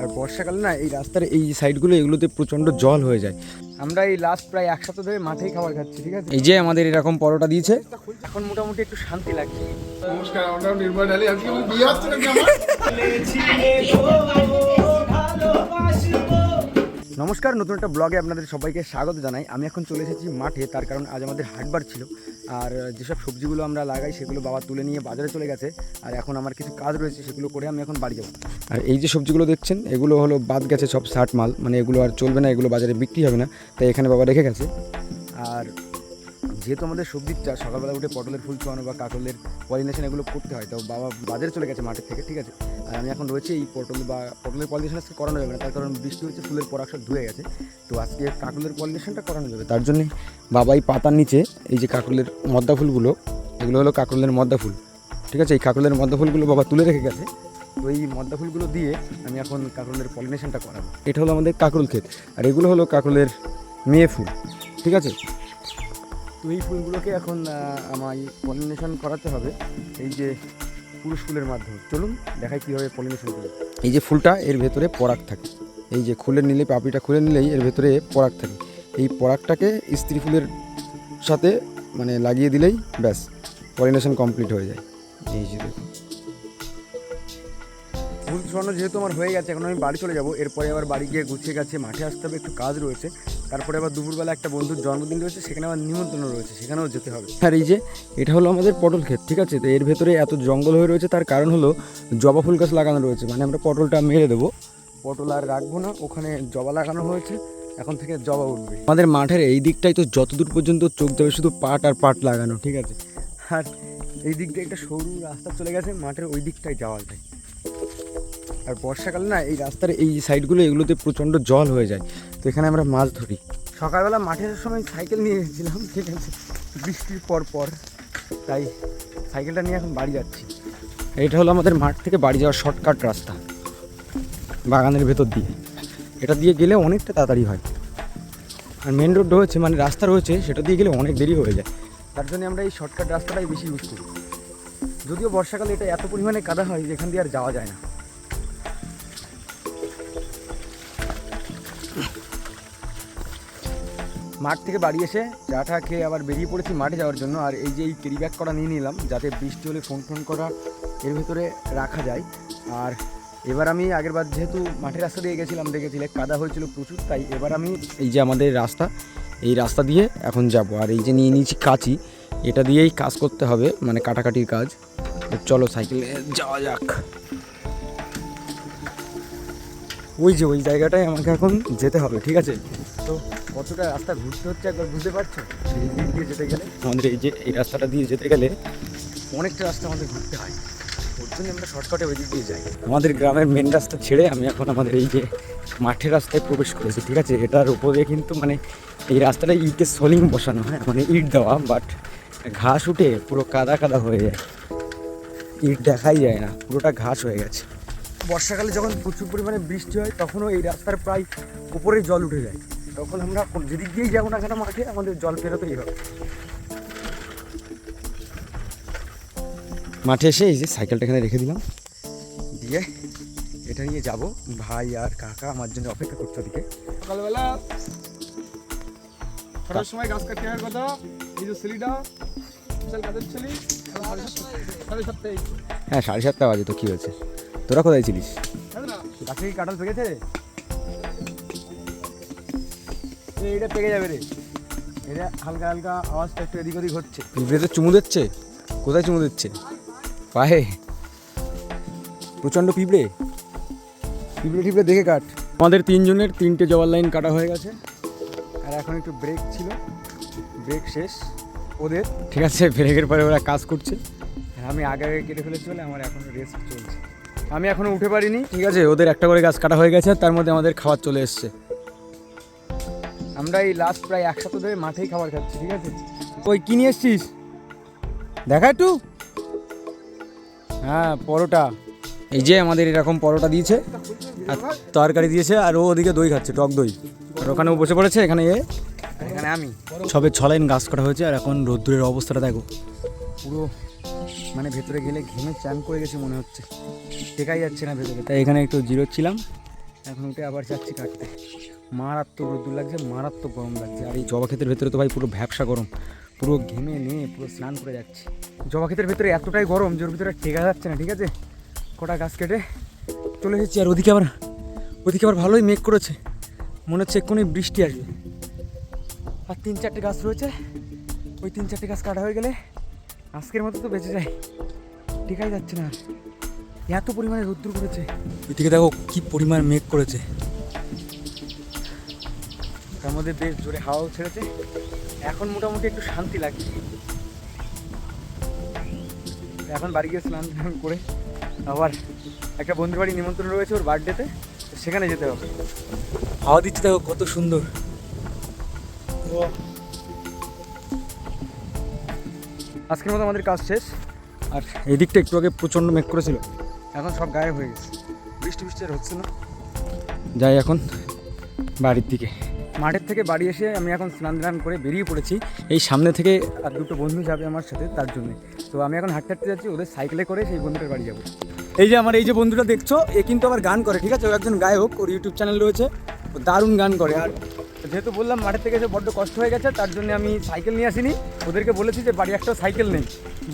আর বর্ষাকালে না এই রাস্তার এই সাইডগুলো এগুলোতে প্রচণ্ড জল হয়ে যায়। আমরা এই লাস্ট প্রায় এক সপ্তাহ ধরে মাঠেই খাবার খাচ্ছি ঠিক আছে? এই যে আমাদের এরকম পরোটা দিয়েছে। এখন মোটামুটি একটু শান্তি লাগছে। নমস্কার আমার নাম নির্মল আজকে আমার বিয়ে নাকি নমস্কার নতুন একটা ব্লগে আপনাদের সবাইকে স্বাগত জানাই। আমি এখন চলে এসেছি মাঠে তার কারণ আজ আমাদের হাটবার ছিল। আর যেসব সবজিগুলো আমরা লাগাই সেগুলো বাবা তুলে নিয়ে বাজারে চলে গেছে। আর এখন আমার কিছু কাজ রয়েছে সেগুলো করে আমি এখন বাড়ি যাব। আর এই যে সবজিগুলো দেখছেন এগুলো হলো বাদ গেছে সব ষাট মাল। মানে এগুলো আর চলবে না এগুলো বাজারে বিক্রি হবে না। তাই এখানে বাবা রেখে গেছে। আর যেহেতু আমাদের সবজির চাষ সকালবেলা উঠে পটলের ফুল ছোঁয়ানো বা কাকলের পলিনেশন এগুলো করতে হয়, তো বাবা বাজারে চলে গেছে মাঠের থেকে, ঠিক আছে? আর আমি এখন রয়েছে এই পটল বা পটলের পলিনেশন আজকে করানো যাবে না, তার কারণ বৃষ্টি হচ্ছে ফুলের সব ধুয়ে গেছে। তো আজকে কাকলের পলিনেশনটা করানো যাবে, তার জন্যে বাবা এই পাতার নিচে এই যে কাকলের মদ্দা ফুলগুলো, এগুলো হলো কাকলের মদ্দা ফুল, ঠিক আছে? এই কাকলের মদ্দা ফুলগুলো বাবা তুলে রেখে গেছে, তো এই মদ্দা ফুলগুলো দিয়ে আমি এখন কাকলের পলিনেশনটা করাবো। এটা হলো আমাদের কাকরুল ক্ষেত, আর এগুলো হলো কাকলের মেয়ে ফুল, ঠিক আছে? তো এই ফুলগুলোকে এখন আমায় পলিনেশন করাতে হবে। এই যে পুরুষ ফুলের মাধ্যমে। চলুন দেখাই কীভাবে পলিনেশন করি। এই যে ফুলটা, এর ভেতরে পরাগ থাকে। এই যে খুলে নিলে, পাপড়িটা খুলে নিলেই এর ভেতরে পরাগ থাকে। এই পরাগটাকে স্ত্রী ফুলের সাথে মানে লাগিয়ে দিলেই ব্যাস পলিনেশন কমপ্লিট হয়ে যায়। এই যে দেখুন। ফুল ছড়ানো যেহেতু আমার হয়ে গেছে, এখন আমি বাড়ি চলে যাব। এরপরে আবার বাড়ি গিয়ে গুছিয়ে গেছে মাঠে আসতে হবে। একটু কাজ রয়েছে। তারপরে আবার দুপুরবেলা একটা বন্ধুর জন্মদিন রয়েছে সেখানে আবার নিমন্ত্রণ রয়েছে সেখানেও যেতে হবে। আর এই যে এটা হলো আমাদের পটল ক্ষেত ঠিক আছে? তো এর ভেতরে এত জঙ্গল হয়ে রয়েছে তার কারণ হলো জবা ফুল গাছ লাগানো রয়েছে। মানে আমরা পটলটা মেরে দেবো। পটল আর রাখব না ওখানে জবা লাগানো হয়েছে এখন থেকে জবা উঠবে। আমাদের মাঠের এই দিকটাই তো যতদূর পর্যন্ত চোখ যাবে শুধু পাট আর পাট লাগানো ঠিক আছে? আর এই দিক দিয়ে একটা সরু রাস্তা চলে গেছে মাঠের ওই দিকটাই যাওয়া যায়। আর বর্ষাকালে না এই রাস্তার এই সাইডগুলো এগুলোতে প্রচণ্ড জল হয়ে যায়। তো এখানে আমরা মাছ ধরি। সকালবেলা মাঠে আসার সময় সাইকেল নিয়ে এসেছিলাম ঠিক আছে? বৃষ্টির পর পর তাই সাইকেলটা নিয়ে এখন বাড়ি যাচ্ছি। এটা হলো আমাদের মাঠ থেকে বাড়ি যাওয়ার শর্টকাট রাস্তা বাগানের ভেতর দিয়ে। এটা দিয়ে গেলে অনেকটা তাড়াতাড়ি হয়। আর মেন রোড রয়েছে মানে রাস্তা রয়েছে সেটা দিয়ে গেলে অনেক দেরি হয়ে যায়। তার জন্য আমরা এই শর্টকাট রাস্তাটাই বেশি ইউজ করি। যদিও বর্ষাকালে এটা এত পরিমাণে কাদা হয় যেখান দিয়ে আর যাওয়া যায় না। মাঠ থেকে বাড়ি এসে চা টা খেয়ে আবার বেরিয়ে পড়েছি মাঠে যাওয়ার জন্য। আর এই যে এই ক্যারি ব্যাগ করা নিয়ে নিলাম, যাতে বৃষ্টি হলে ফোন ফোন করা এর ভিতরে রাখা যায়। আর এবার আমি আগের বার যেহেতু মাঠের রাস্তা দিয়ে গেছিলাম দেখেছিলে কাদা হয়েছিল প্রচুর, তাই এবার আমি এই যে আমাদের রাস্তা, এই রাস্তা দিয়ে এখন যাব। আর এই যে নিয়ে নিয়েছি কাঁচি, এটা দিয়েই কাজ করতে হবে মানে কাটাকাটির কাজ। চলো সাইকেলে যাওয়া যাক। ওই যে ওই জায়গাটায় আমাকে এখন যেতে হবে, ঠিক আছে? তো কতটা রাস্তা ঘুরতে হচ্ছে একবার বুঝতে পারছ? এই দিক দিয়ে যেতে গেলে। আমাদের এই যে এই রাস্তাটা দিয়ে যেতে গেলে অনেকটা রাস্তা আমাদের ঘুরতে হয়। ওর জন্য আমরা শর্টকাটে ওই দিক দিয়ে যাই। আমাদের গ্রামের মেন রাস্তা ছেড়ে আমি এখন আমাদের এই যে মাঠের রাস্তায় প্রবেশ করেছি ঠিক আছে? এটার উপরে কিন্তু মানে এই রাস্তাটা ইটের সলিং বসানো হয় মানে ইট দেওয়া বাট ঘাস উঠে পুরো কাদা কাদা হয়ে যায়। ইট দেখাই যায় না পুরোটা ঘাস হয়ে গেছে। বর্ষাকালে যখন প্রচুর পরিমাণে বৃষ্টি হয় তখনও এই রাস্তার প্রায় উপরে জল উঠে যায়। তখন আমরা যেদিক দিয়েই যাব না কেন মাঠে আমাদের জল পেরোতেই হবে। মাঠে এসে এই যে সাইকেলটা এখানে রেখে দিলাম। দিয়ে এটা নিয়ে যাব। ভাই আর কাকা আমার জন্য অপেক্ষা করছে ওদিকে। সকালবেলা ছটার সময় গাছ কাটতে হওয়ার কথা এই যে ছেলিটা বিশাল কাজের ছেলি সাড়ে সাতটা- হ্যাঁ সাড়ে সাতটা বাজে তো কী হয়েছে? তোরা কোথায় ছিলিস? গাছে কি কাঁঠাল পেকেছে রে এইটা পেকে যাবে রে। এটা হালকা হালকা আওয়াজটা একটু এদিক ওদিক হচ্ছে। পিঁপড়ে তো চুমু দিচ্ছে? কোথায় চুমু দিচ্ছে? পায়ে? প্রচণ্ড পিঁপড়ে? পিঁপড়ে টিপড়ে দেখে কাট। আমাদের তিনজনের তিনটে জবার লাইন কাটা হয়ে গেছে। আর এখন একটু ব্রেক ছিল। ব্রেক শেষ। ওদের। ঠিক আছে ব্রেকের পরে ওরা কাজ করছে। আর আমি আগে আগে কেটে ফেলেছি বলে আমার এখন রেস্ট চলছে। আমি এখনও উঠে পারিনি। ঠিক আছে ওদের একটা করে গাছ কাটা হয়ে গেছে তার মধ্যে আমাদের খাবার চলে এসছে। আমরা এই লাস্ট প্রায় এক সপ্তাহ ধরে মাঠেই খাবার খাচ্ছি ঠিক আছে? ওই কি নিয়ে এসছিস? দেখা একটু? হ্যাঁ পরোটা। এই যে আমাদের এরকম পরোটা দিয়েছে আর তরকারি দিয়েছে আর ও ওদিকে দই খাচ্ছে টক দই। আর ওখানে বসে পড়েছে এখানে এ এখানে আমি। সবে ছ লাইন গাছ কাটা হয়েছে আর এখন রোদ্দুরের অবস্থাটা দেখো। পুরো মানে ভেতরে গেলে ঘেমে চান করে গেছে মনে হচ্ছে। টেকাই যাচ্ছে না ভেতরে। তাই এখানে একটু জিরোচ্ছিলাম। এখন উঠে আবার যাচ্ছি কাটতে। মারাত্মক রোদ্দুর লাগছে, মারাত্মক গরম লাগছে। আর এই জবা ক্ষেতের ভেতরে তো ভাই পুরো ভ্যাবসা গরম, পুরো ঘেমে নিয়ে পুরো স্নান করে যাচ্ছি। জবা ক্ষেতের ভেতরে এতটাই গরম যে ওর ভিতরে টেকা যাচ্ছে না, ঠিক আছে? কটা গাছ কেটে চলে এসেছি আর ওদিকে আবার ওদিকে আবার ভালোই মেঘ করেছে। মনে হচ্ছে এক্ষুনি বৃষ্টি আসবে। আর তিন চারটে গাছ রয়েছে, ওই তিন চারটে গাছ কাটা হয়ে গেলে আজকের মতো তো বেঁচে যায়, টেকাই যাচ্ছে না এত পরিমাণে রোদ্দুর করেছে। ওইদিকে দেখো কী পরিমাণ মেঘ করেছে। তার মধ্যে বেশ জোরে হাওয়াও ছেড়েছে। এখন মোটামুটি একটু শান্তি লাগছে। এখন বাড়ি গিয়ে স্নান টান করে আবার একটা বন্ধুর বাড়ি নিমন্ত্রণ রয়েছে ওর বার্থডেতে সেখানে যেতে হবে। হাওয়া দিচ্ছে দেখো কত সুন্দর। আজকের মতো আমাদের কাজ শেষ। আর এই দিকটা একটু আগে প্রচণ্ড মেঘ করেছিল। এখন সব গায়ে হয়ে গেছে। বৃষ্টি বৃষ্টি আর হচ্ছে না। যাই এখন বাড়ির দিকে। মাঠের থেকে বাড়ি এসে আমি এখন স্নান টান করে বেরিয়ে পড়েছি। এই সামনে থেকে আর দুটো বন্ধু যাবে আমার সাথে তার জন্য। তো আমি এখন হাঁটতে হাঁটতে যাচ্ছি, ওদের সাইকেলে করে সেই বন্ধুটার বাড়ি যাব। এই যে আমার এই যে বন্ধুটা দেখছ, এ কিন্তু আবার গান করে, ঠিক আছে? ও একজন গায়ক, ওর ইউটিউব চ্যানেল রয়েছে, ও দারুণ গান করে। আর যেহেতু বললাম মাঠের থেকে এসে বড্ড কষ্ট হয়ে গেছে, তার জন্য আমি সাইকেল নিয়ে আসিনি। ওদেরকে বলেছি যে বাড়ি একটাও সাইকেল নেই।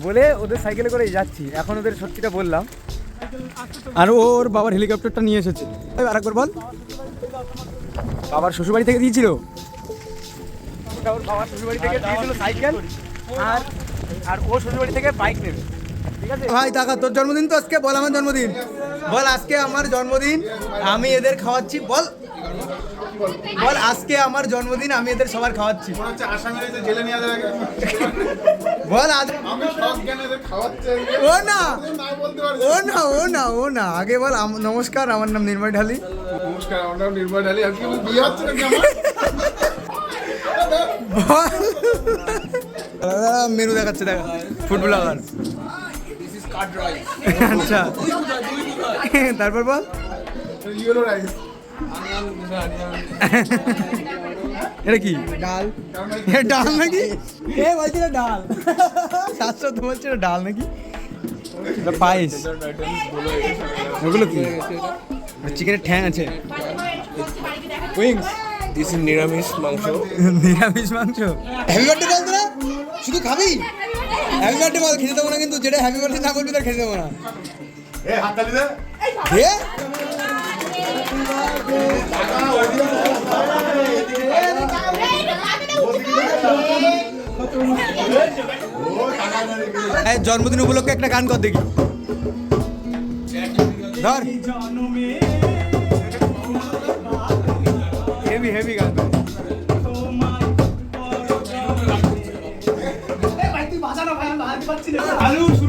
বলে ওদের সাইকেলে করেই যাচ্ছি। এখন ওদের সত্যিটা বললাম। আর ওর বাবার হেলিকপ্টারটা নিয়ে এসেছে। আর একবার বল। বাবার শ্বশুরবাড়ি থেকে দিয়েছিল? বাবার শ্বশুরবাড়ি থেকে দিয়েছিল সাইকেল আর আর ও শ্বশুরবাড়ি থেকে বাইক নেবে। ভাই টাকা তোর জন্মদিন তো আজকে? বল আমার জন্মদিন। বল আজকে আমার জন্মদিন। আমি এদের খাওয়াচ্ছি। বল বল আজকে আমার জন্মদিন আমি এদের সবার খাওয়াচ্ছি। বল আজ ও না। না বলতে পারছি। ও না ও না ও না। আগে বল আম- নমস্কার আমার নাম নির্ময় ঢালি। নমস্কার আমার নাম নির্মল ঢালি। আজকে বিয়ে হচ্ছে মেনু দেখাচ্ছে দেখা। ফুটবল আবার আচ্ছা। তারপর বল। ইয়েলো রাইস এটা কি? ডাল। ডাল নাকি? এ বলছি না ডাল। সাতশো তো বলছি না ডাল নাকি? এটা পায়েস। ওগুলো কি? চিকেনের ঠ্যাং আছে। উইংস দিস ইজ নিরামিষ মাংস। নিরামিষ মাংস? হ্যাপি বার্থডে বল তোরা। শুধু খাবি? হ্যাপি বার্থডে বল খেতে দেবো না কিন্তু যেটা হ্যাপি বার্থডে না বলবি তার খেতে দেবো না। এ হাততালি দে। হে এই জন্মদিন উপলক্ষে একটা গান কর দেখি ধর হেভি হেভি গান আলু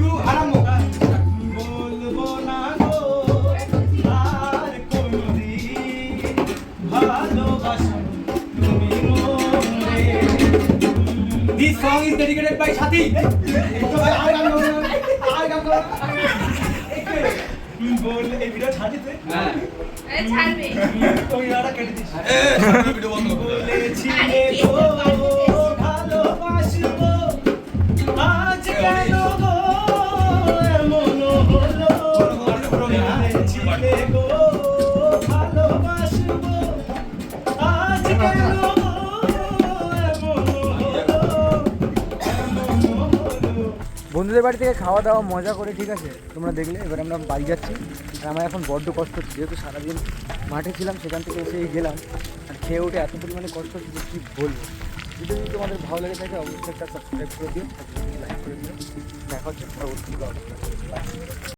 This song is dedicated by Shati. বল এই ভিডিও ছাড়িতে ছাড়বে ওই আড়া কেটে দিস আরে বলেছিলে কি গো বাজে ভালোবাসবো আজ কেন বন্ধুদের বাড়ি থেকে খাওয়া দাওয়া, মজা করে, ঠিক আছে? তোমরা দেখলে, এবার আমরা বাড়ি যাচ্ছি। আর আমার এখন বড্ড কষ্ট হচ্ছে। যেহেতু সারাদিন মাঠে ছিলাম, সেখান থেকে এসে গেলাম। আর খেয়ে উঠে এত পরিমাণে কষ্ট হচ্ছে যে কী বলব? যদি যদি তোমাদের ভালো লেগে থাকে, অবশ্যই একটা সাবস্ক্রাইব করে দিও লাইক করে দিও। দেখা হচ্ছে.